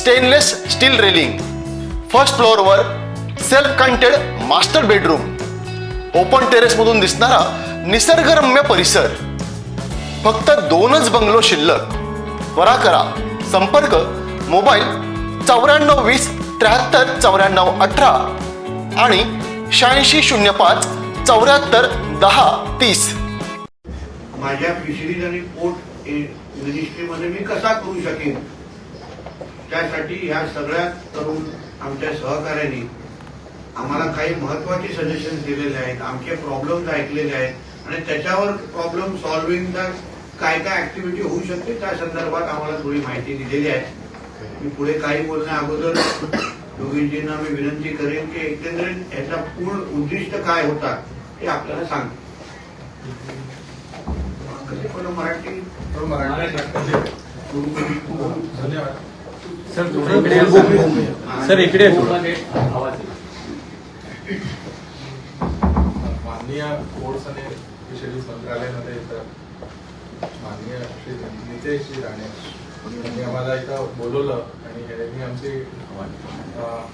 Stainless steel railing first फ्लोअरवर self contained master bedroom open टेरेसमधून दिसणारा निसर्गरम्य परिसर. फक्त दोनच बंगलो शिल्लक. त्वरा करा. संपर्क मोबाईल चौऱ्याण्णव वीस त्र्याहत्तर चौऱ्याण्णव अठरा आणि शहाऐंशी शून्य पाच चौऱ्याहत्तर दहा तीस. माझ्या फिशरीज आणि पोर्ट मिनिस्ट्रीमध्ये eh, मी कसा करू शकेन? त्यासाठी ह्या सगळ्या तरुण आमच्या सहकार्याने आम्हाला काही महत्त्वाचे सजेशन दिलेले आहेत आमचे प्रॉब्लेम्स ऐकलेले आहेत आणि त्याच्यावर प्रॉब्लेम सॉल्व्हिंगचा काय काय ऍक्टिव्हिटी होऊ शकते त्या संदर्भात आम्हाला थोडी माहिती दिलेली आहे. मी पुढे काही बोलण्या अगोदर योगीजींना मी विनंती करेन की एकंदरीत याचा पूर्ण उद्दिष्ट काय होता हे आपल्याला सांग. मराठी? सर थोडं इकडे या, सर. सर इकडे या थोडं. माननीय कोर्स आणि फिशरीज मंत्रालयामध्ये तर माननीय श्री नितेशजी राणे यांनी आम्हाला इथं बोलवलं आणि यांनी आमची अं,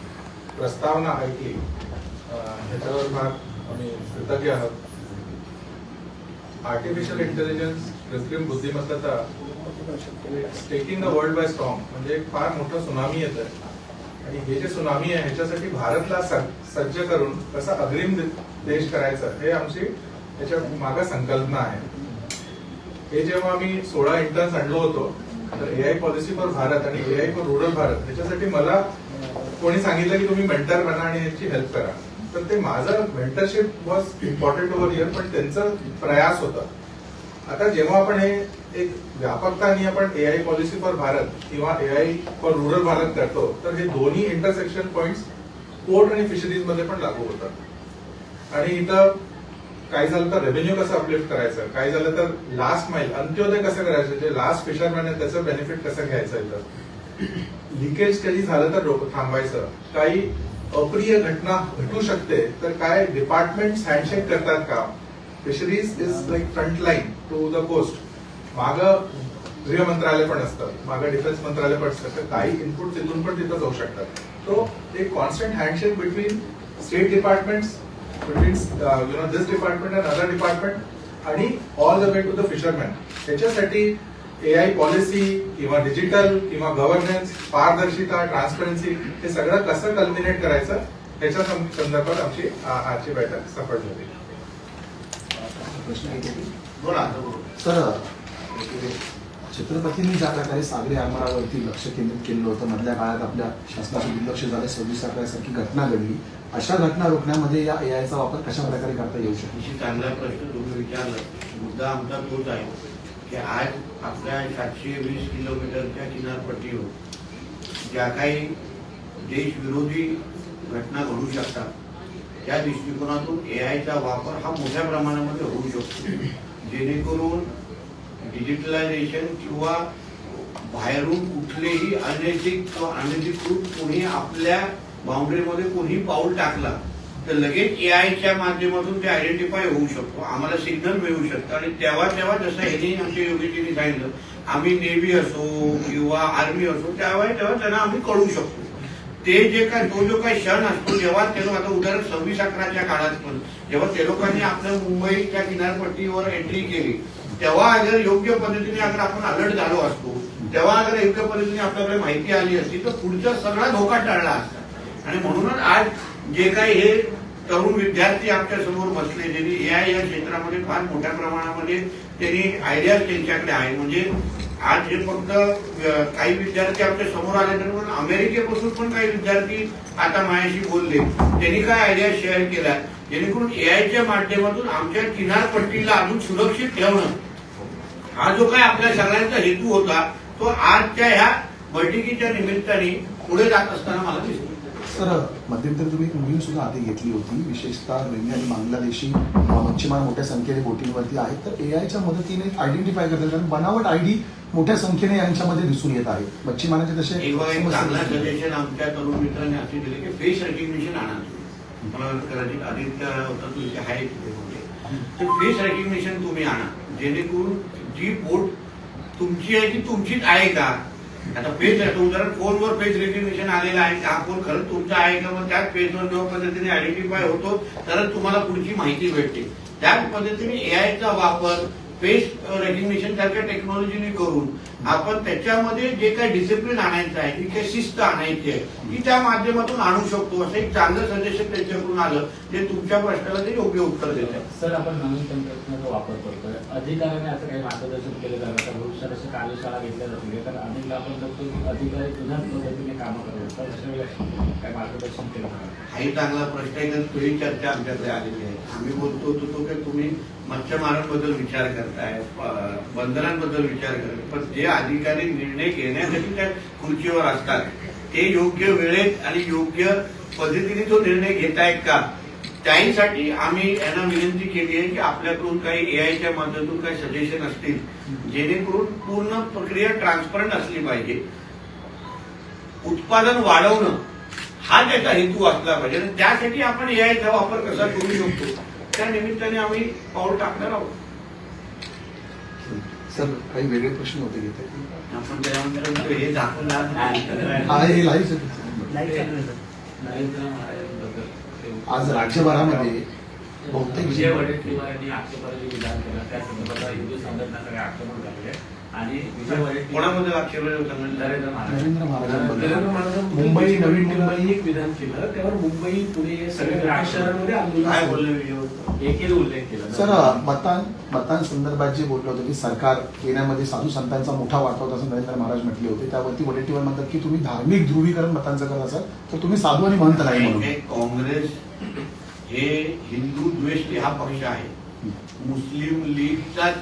प्रस्तावना ऐकली अं, ह्याच्यावर फार आम्ही कृतज्ञ आहोत आर्टिफिशियल इंटेलिजन्स कृत्रिम बुद्धिमत्ता taking the world by strong म्हणजे एक फार मोठा सुनामी येत आहे आणि हे जे सुनामी आहे ह्याच्यासाठी भारतला सज्ज- सज्ज करून कसा अग्रिम देश करायचा हे आमची त्याच्या मागा संकल्पना आहे. हे जेव्हा आम्ही सोळा इंटर्न्स आणलो होतो तर A I policy for Bharat आणि A I for rural Bharat ह्याच्यासाठी मला कोणी सांगितलं की तुम्ही मेंटर बना आणि याची हेल्प करा. तर ते माझं mentorship was important over year पण त्यांचा प्रयास होता. आता जेव्हा आपण हे एक व्यापकताने आपण A I policy for Bharat किंवा A I for rural Bharat करतो तर हे दोन्ही इंटरसेक्शन पॉइंट पोर्ट आणि फिशरीजमध्ये पण लागू होतात. आणि इथं काय झालं तर रेव्हेन्यू कसं अपलिफ्ट करायचं? काय झालं तर लास्ट माईल अंत्योदय कसं करायचं? जे लास्ट फिशरमॅन आहे त्याचं बेनिफिट कसं घ्यायचं इथं? लिकेज कधी झालं तर थांबायचं काही अप्रिय घटना घटू शकते तर काय डिपार्टमेंट हँडशेक करतात का? Fisheries is like front line to the coast माग गृह मंत्रालय पण असतं मागं डिफेन्स मंत्रालय पण असतं तर काही इनपुट तिथून पण तिथं जाऊ शकतात. तो एक constant handshake between state department between you know this department and other department आणि all the way to the fisherman त्याच्यासाठी ए आय पॉलिसी किंवा डिजिटल किंवा गव्हर्नन्स पारदर्शिता ट्रान्सपरन्सी हे सगळं कसं कल्मिनेट करायचं त्याच्या संदर्भात आमची आजची बैठक सफल झाली. बोला. सर छत्रपतींनी ज्या प्रकारे सागरी आरमारावरती लक्ष केंद्रित केलेलं होतं मधल्या काळात आपल्या शासनाचे दुर्लक्ष झालं सव्वीस अकरासारखी घटना घडली. अशा घटना रोखण्यामध्ये या ए आयचा वापर कशा प्रकारे करता येऊ शकतो? चांगला प्रश्न तुम्ही विचारला. मुद्दा आमचा तोच आहे की आज आपल्या सातशे वीस किलोमीटरच्या किनारपट्टीवर ज्या काही देशविरोधी घटना घडू शकतात त्या दृष्टिकोनातून ए आयचा वापर हा मोठ्या प्रमाणामध्ये होऊ शकतो. जेणेकरून डिजिटलायझेशन किंवा बाहेरून कुठलेही अनैतिक किंवा अनधिकृत कोणी आपल्या बाउंड्रीमध्ये कोणी पाऊल टाकला तर लगेच ए आयच्या माध्यमातून ते आयडेंटिफाय होऊ शकतो. आम्हाला सिग्नल मिळू शकतं. आणि तेव्हा तेव्हा जसं ह्यांनी आमच्या योगीजींनी सांगितलं आम्ही नेव्ही असो किंवा आर्मी असो त्यावेळी तेव्हा त्यांना आम्ही कळू शकतो. ते जे काय तो जो काही क्षण असतो जेव्हा ते लोक आता उदाहरण सव्वीस अकराच्या काळात पण जेव्हा ते लोकांनी आपल्या मुंबईच्या किनारपट्टीवर एंट्री केली तेव्हा अगर योग्य पद्धतीने अगर आपण अलर्ट झालो असतो तेव्हा अगर योग्य पद्धतीने आपल्याकडे माहिती आली असती तर पुढचा सगळा धोका टाळला असता. आणि म्हणूनच आज जे काही हे तरुण विद्यार्थी आमच्यासमोर बसले त्यांनी ए आय या क्षेत्रामध्ये फार मोठ्या प्रमाणामध्ये त्यांनी आयडियाज त्यांच्याकडे आहे म्हणजे आज हे फक्त काही विद्यार्थी आमच्यासमोर आले तर पण अमेरिकेपासून पण काही विद्यार्थी आता माझ्याशी बोलले. त्यांनी काय आयडिया शेअर केल्या? जेणेकरून ए आयच्या माध्यमातून आमच्या किनारपट्टीला अजून सुरक्षित ठेवणं हा जो काय आपल्या सगळ्यांचा हेतू होता तो आजच्या ह्या बैठकीच्या निमित्ताने पुढे जात असताना मला दिसतो. सर मध्यंतरी तुम्ही एक मोहीम सुद्धा हाती घेतली होती विशेषतः रोहिंग्या आणि बांगलादेशी मच्छीमार मोठ्या संख्येने बोटींवरती आहेत. तर एआयच्या मदतीने आयडेंटिफाय करतात कारण बनावट आयडी मोठ्या संख्येने यांच्यामध्ये दिसून येत आहे. मच्छीमारांचे तसे चांगला सजेशन आमच्या तरुण मित्रांनी असे दिले की फेस रेकग्निशन आणा मला कदाचित आदित्य होता तो इथे आहे तिथे होते तर फेस रेकग्निशन तुम्ही आणा. जेणेकरून जी बोट तुमची आहे ती तुमचीच आहे का? आता फेस उदाहरण फोनवर फेस रेकग्निशन आलेला आहे. का हा फोन खरंच तुमचा आहे का? मग त्याच फेसवर जेव्हा पद्धतीने आयडेंटिफाय होतो तरच तुम्हाला पुढची माहिती भेटते. त्याच पद्धतीने एआयचा वापर फेस रेकग्निशन सारख्या टेक्नॉलॉजीने करून आपण त्याच्यामध्ये जे काही डिसिप्लिन आणायचं आहे जी काही शिस्त आणायची आहे ती त्या माध्यमातून आणू शकतो असं एक चांगलं सजेशन त्यांच्याकडून आलं जे तुमच्या प्रश्नाला ते योग्य उत्तर देत आहे सर आपण नवीन तंत्रज्ञानाचा वापर करतोय. अधिकाऱ्याने असं काही मार्गदर्शन केलं जातं का भविष्यात अशा कार्यशाळा घेतल्या जातील. तर अनेकदा आपण बघतो की अधिकारी जुन्याच पद्धतीने कामं करत असतात अशा वेळेला काय मार्गदर्शन केलं हाही चांगला प्रश्न आहे कारण तुझी चर्चा आमच्याकडे आलेली आहे. आम्ही बोलतो होतो तो की तुम्ही मच्छीमारांबद्दल विचार करताय बंदरांबद्दल विचार करताय पण जे अधिकारी निर्णय घेण्यासाठी त्या खुर्चीवर असतात ते योग्य वेळेत आणि योग्य पद्धतीने तो निर्णय घेतायत का? त्याहीसाठी आम्ही यांना विनंती केली आहे की आपल्याकडून काही एआयच्या माध्यमातून काही सजेशन असतील जेणेकरून पूर्ण प्रक्रिया ट्रान्सपरंट असली पाहिजे. उत्पादन वाढवणं हा त्याचा हेतू असला पाहिजे. आणि त्यासाठी आपण एआयचा वापर कसा करू शकतो? त्या निमित्ताने आम्ही पाऊल टाकणार आहोत. सर काही वेगळे प्रश्न होते घेत आपण त्यानंतर हे दाखवून हा हे लाईव्ह आज राज्यभरामध्ये बहुतेक विजय वडेट्टीवार यांनी आक्षेपार्ह विधान केलं त्या संदर्भात हिंदू संघटना सगळे आक्रमण आणि कोणामध्ये नरेंद्र महाराज. मुंबई नवी मुंबई एक विधान केलं त्यावर मुंबई पुणे सगळे शहरांमध्ये आंदोलन. बोलले उल्लेख केला. सर मतां मतांसंदर्भात जे बोललं होतं की सरकार येण्यामध्ये साधू संतांचा मोठा वाटा होता असं नरेंद्र महाराज म्हटले होते त्यावरती वडेट्टीवार म्हणतात की तुम्ही धार्मिक ध्रुवीकरण मतांचं करत असाल तर तुम्ही साधू आणि महंत नाही म्हणून. हे काँग्रेस हे हिंदू द्वेषी हा पक्ष आहे. मुस्लिम लीगचाच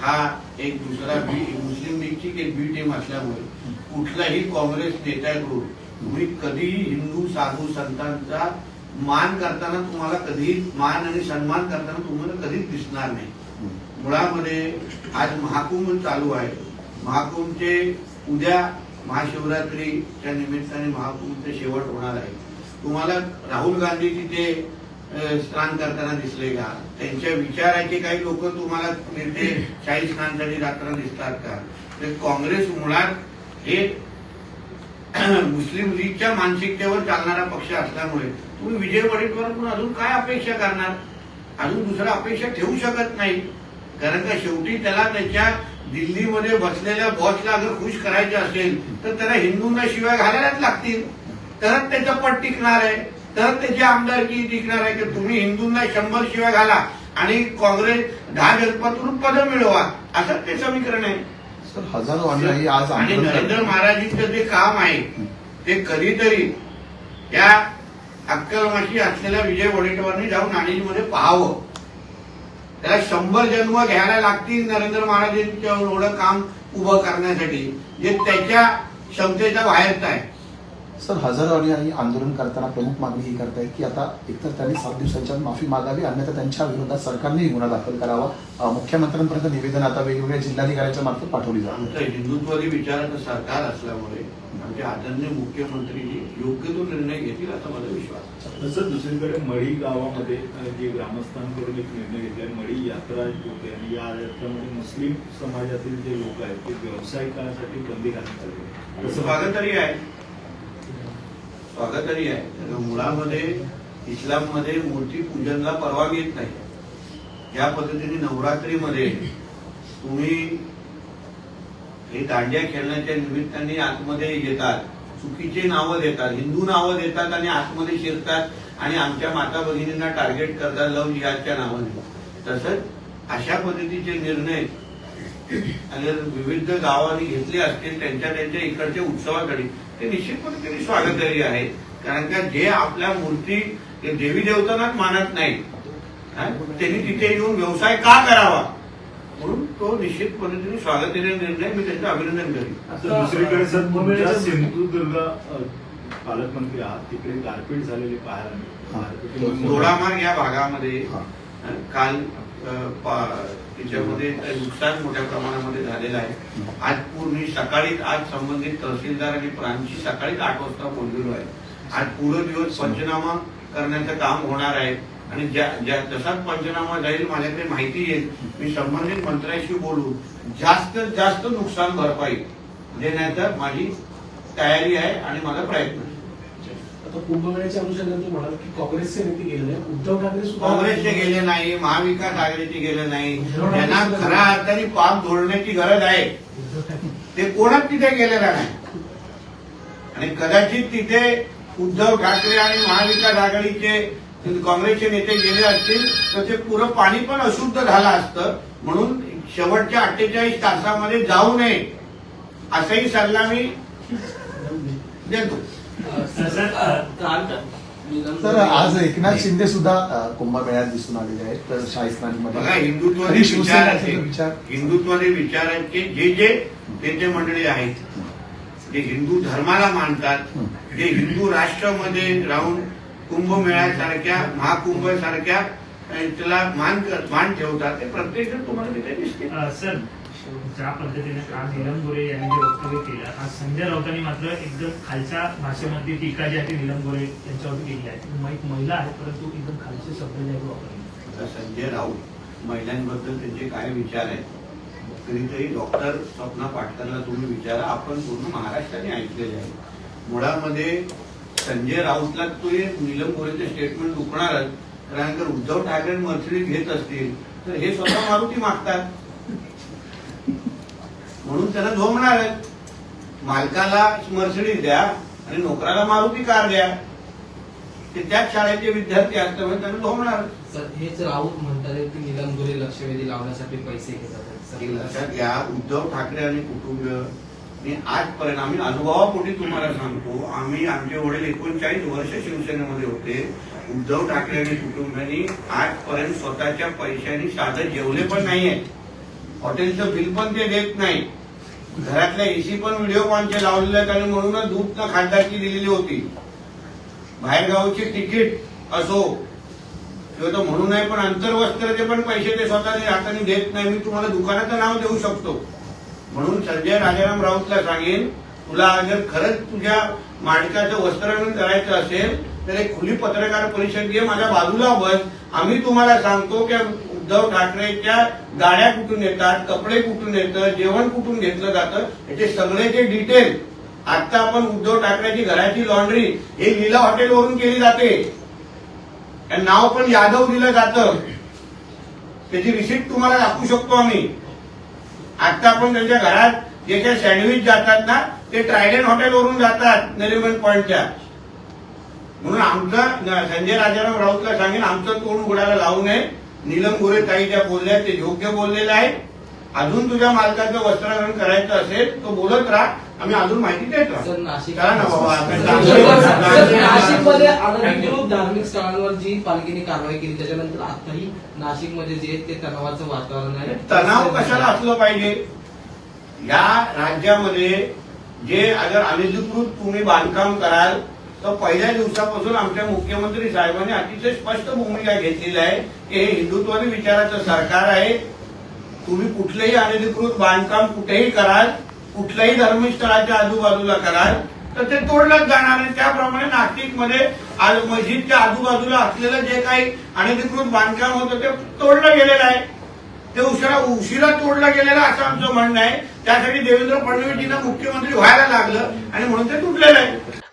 हा एक दुसरा बी मुस्लिम लीगची एक बी टीम असल्यामुळे कुठलाही काँग्रेस नेत्याकडून तुम्ही कधीही हिंदू साधू संतांचा मान करताना तुम्हाला कधीही मान आणि सन्मान करताना तुम्हाला कधीच दिसणार नाही. मुळामध्ये आज महाकुंभ चालू आहे. महाकुंभचे उद्या महाशिवरात्रीच्या निमित्ताने महाकुंभचे शेवट होणार आहे. तुम्हाला राहुल गांधी तिथे स्नान करताना दिसले का त्यांच्या विचाराचे काही लोक तुम्हाला तिथे शाही स्नानसाठी जाताना दिसतात का? तर काँग्रेस मुळात हे मुस्लिम लीगच्या मानसिकतेवर चालणारा पक्ष असल्यामुळे तुम्ही विजय वडेट्टीवारकडून अजून काय अपेक्षा करणार? अजून दुसरा अपेक्षा ठेवू शकत नाही. कारण का शेवटी त्याला त्याच्या दिल्लीमध्ये बसलेल्या बॉसला अगर खुश करायचे असेल तर त्याला हिंदूंना शिवाय घालायलाच लागतील. तरच त्याचं पट टिकणार आहे. तरच त्याची आमदारकी टिकणार आहे की तुम्ही हिंदूंना शंभर शिवाय घाला आणि काँग्रेस दहा जनपदातून पद मिळवा. असंच ते समीकरण आहे. हजारो आज आणि नरेंद्र. महाराजींचं जे काम आहे ते कधीतरी त्या अक्कलमाशी असलेल्या विजय वडेट्टीवारांनी जाऊन नाणीमध्ये पाहावं. त्याला शंभर जन्म घ्यायला लागतील नरेंद्र महाराजांच्या एवढं काम उभं करण्यासाठी जे त्याच्या क्षमतेच्या बाहेरच आहे. सर हजारो अनुयायी आंदोलन करताना प्रमुख मागणी ही करतायत की आता एकतर त्यांनी सात दिवसांच्या माफी मागावी अन्यथा त्यांच्या विरोधात सरकारनेही गुन्हा दाखल करावा मुख्यमंत्र्यांपर्यंत निवेदन आता वेगवेगळ्या जिल्हाधिकाऱ्यांच्या मार्फत पाठवली आमचं हिंदुत्वादी विचाराचं सरकार असल्यामुळे आमचे आदरणीय मुख्यमंत्रीजी योग्य तो निर्णय घेतील असा माझा विश्वास. तसंच दुसरीकडे मळी गावामध्ये जे ग्रामस्थांकडून एक निर्णय घेतलाय मळी यात्रा होते आणि या यात्रेमध्ये मुस्लिम समाजातील जे लोक आहेत ते व्यावसायिकांसाठी बंदी घालण्यात आली. तसं स्वागतरी आहे स्वागतरी आहे. त्यानं मुळामध्ये इस्लाममध्ये मूर्ती पूजनला परवानगी येत नाही. या पद्धतीने नवरात्रीमध्ये तुम्ही हे दांड्या खेळण्याच्या निमित्ताने आतमध्ये येतात चुकीचे नावं देतात हिंदू नावं देतात आणि आतमध्ये शिरतात आणि आमच्या माता भगिनींना टार्गेट करतात लव जिहादच्या नावाने. तसंच अशा पद्धतीचे निर्णय आणि विविध गावांनी घेतले असतील त्यांच्या त्यांच्या इकडच्या उत्सवाकडे ते निश्चितपणे त्यांनी स्वागतदारी आहेत कारण का जे आपल्या मूर्ती ते देवी देवतांनाच मानत नाही हा? त्यांनी तिथे येऊन व्यवसाय का करावा? म्हणून तो निश्चित पद्धतीने स्वागतीय निर्णय मी त्यांचं अभिनंदन करेन. दुसरीकडे सर तुमच्या सिंधुदुर्ग पालकमंत्री आहात तिकडे गारपीट झालेली पाहायला मिळते. दोडामार्ग या भागामध्ये काल त्याच्यामध्ये नुकसान मोठ्या प्रमाणामध्ये झालेलं आहे. आज पूर्ण सकाळी आज संबंधित तहसीलदार आणि प्रांची सकाळीच आठ वाजता बोललेलो आहे. आज पूर्ण दिवस पंचनामा करण्याचं काम होणार आहे. आणि ज्या ज्या जसाच पंचनामा जाईल माझ्याकडे माहिती येईल. मी संबंधित मंत्र्यांशी बोलू. जास्त जास्त नुकसान भरपाई. देण्याचं माझी तयारी आहे आणि माझा प्रयत्न आहे. आता कुंभमेळ्याच्या अनुषंगाने तुम्ही म्हणाल की काँग्रेसचे नेते गेलेले आहेत. उद्धव ठाकरे सुद्धा काँग्रेसचे गेले नाही महाविकास आघाडीचे गेले नाही. त्यांना खऱ्या अर्थाने पाप धोरण्याची गरज आहे. ते कोणच तिथे गेलेला नाही. आणि कदाचित तिथे उद्धव ठाकरे आणि महाविकास आघाडीचे काँग्रेसचे नेते गेले असतील तर ते पुरं पाणी पण अशुद्ध झालं असतं. म्हणून शेवटच्या अठ्ठेचाळीस तासामध्ये जाऊ नये. असाही सल्ला मी देतो. तर आज एकनाथ शिंदे सुद्धा कुंभमेळ्यात दिसून आलेले आहेत तर शाही हिंदुत्वाचे तरी विचार. विचार हिंदुत्वाचे विचारांचे जे जे नेते मंडळी आहेत जे हिंदू धर्माला मानतात. जे हिंदू राष्ट्रामध्ये राहून कुंभमेळ्यासारख्या महाकुंभ सारख्या त्याला मान कर- मान ठेवतात ते प्रत्येक जण तुम्हाला दिसते ज्या पद्धतीने काल नीलम गोरे यांनी जे वक्तव्य केलं आज संजय राऊतांनी मात्र एकदम खालच्या भाषेमध्ये टीका जी आहे ती नीलम गोरे यांच्यावरती केली आहे. एक महिला आहे परंतु एकदम खालचे शब्द जे आहेत वापरले संजय राऊत महिलांबद्दल त्यांचे काय विचार आहेत? कधीतरी डॉक्टर स्वप्ना पाटकरला तुम्ही विचारा आपण पूर्ण महाराष्ट्राने ऐकलेले आहे. मुळामध्ये संजय राऊतला तो हे नीलम गोरेचे स्टेटमेंट दुखणारच कारण जर उद्धव ठाकरे मर्सिडीज घेत असतील तर हे स्वतः मारुती मागतात. म्हणून त्यांना झोमणारच मालकाला मर्सिडीज द्या आणि नोकराला मारुती कार द्या. ते त्याच शाळेचे विद्यार्थी असल्यामुळे त्यांना झोमणार सर हेच राऊत म्हणतात की निलम गोरे लक्षवेधी लावण्यासाठी पैसे घेतात लक्षात घ्या उद्धव ठाकरे आणि कुटुंब. आजपर्यंत आम्ही अनुभवापोटी तुम्हाला सांगतो आम्ही आमचे वडील एकोणचाळीस वर्ष शिवसेनेमध्ये होते. उद्धव ठाकरे आणि कुटुंबांनी आजपर्यंत स्वतःच्या पैशांनी साधं जेवले पण नाहीये हॉटेलचं बिल पण ते देत नाही. घरातल्या एसी पण व्हिडिओ कॉनचे लावलेले आहेत आणि म्हणूनच दूध न खासदारकी दिलेली होती. बाहेरगावची तिकीट असो किंवा तो म्हणून नाही पण आंतरवस्त्राचे पण पैसे ते स्वतःच्या हाताने देत नाही. मी तुम्हाला दुकानाचं नाव देऊ शकतो. म्हणून संजय राजाराम राऊतला सांगेन तुला जर खरंच तुझ्या माणकाचं वस्त्रण करायचं असेल तर एक खुली पत्रकार परिषद घे माझ्या बाजूला बस. आम्ही तुम्हाला सांगतो की उद्धव ठाकरेच्या गाड्या कुठून येतात कपडे कुठून येतं जेवण कुठून घेतलं जातं याचे जे डिटेल आता आपण उद्धव ठाकरेची घराची लॉन्ड्री हे लीला हॉटेलवरून केली जाते. आणि नाव पण यादव दिलं जातं. त्याची रिसिप्ट तुम्हाला दाखवू शकतो आम्ही. आता आपण त्यांच्या घरात जे काही सँडविच जातात ना ते ट्रायडन हॉटेलवरून जातात नरिमन पॉइंटच्या म्हणून आमचं संजय राजाराम राऊतला सांगेन आमचं तोंड उघडायला लावू नये. नीलम गोरे ताई ज्या बोलल्या ते योग्य बोललेले आहे अजून तुझ्या मालकाचं वस्त्रहरण करायचं असेल तो बोलत राहा. आम्ही अजून माहिती देत राहू. करा ना बाबा नाशिकमध्ये अनधिकृत धार्मिक स्थळांवर जी पालखीने कारवाई केली त्याच्यानंतर आताही नाशिकमध्ये जे ते तणावाचं वातावरण आहे. तणाव कशाला असलं पाहिजे? या राज्यामध्ये जे अगर अनधिकृत तुम्ही बांधकाम कराल तर पहिल्या दिवसापासून आमच्या मुख्यमंत्री साहेबांनी अतिशय स्पष्ट भूमिका घेतलेली आहे की हे हिंदुत्वाने विचाराचं सरकार आहे. तुम्ही कुठलेही अनधिकृत बांधकाम कुठेही कराल कुठल्याही धर्मस्थळाच्या आजूबाजूला कराल तर ते तोडलंच जाणार आहे. त्याप्रमाणे नाशिकमध्ये आज मस्जिदच्या आजूबाजूला असलेलं जे काही अनधिकृत बांधकाम होतं ते तोडलं गेलेलं आहे. ते उशिरा उशिरा तोडलं गेलेलं असं आमचं म्हणणं आहे. त्यासाठी देवेंद्र फडणवीसजींना मुख्यमंत्री व्हायला लागलं आणि म्हणून ते तुटलेलं आहे.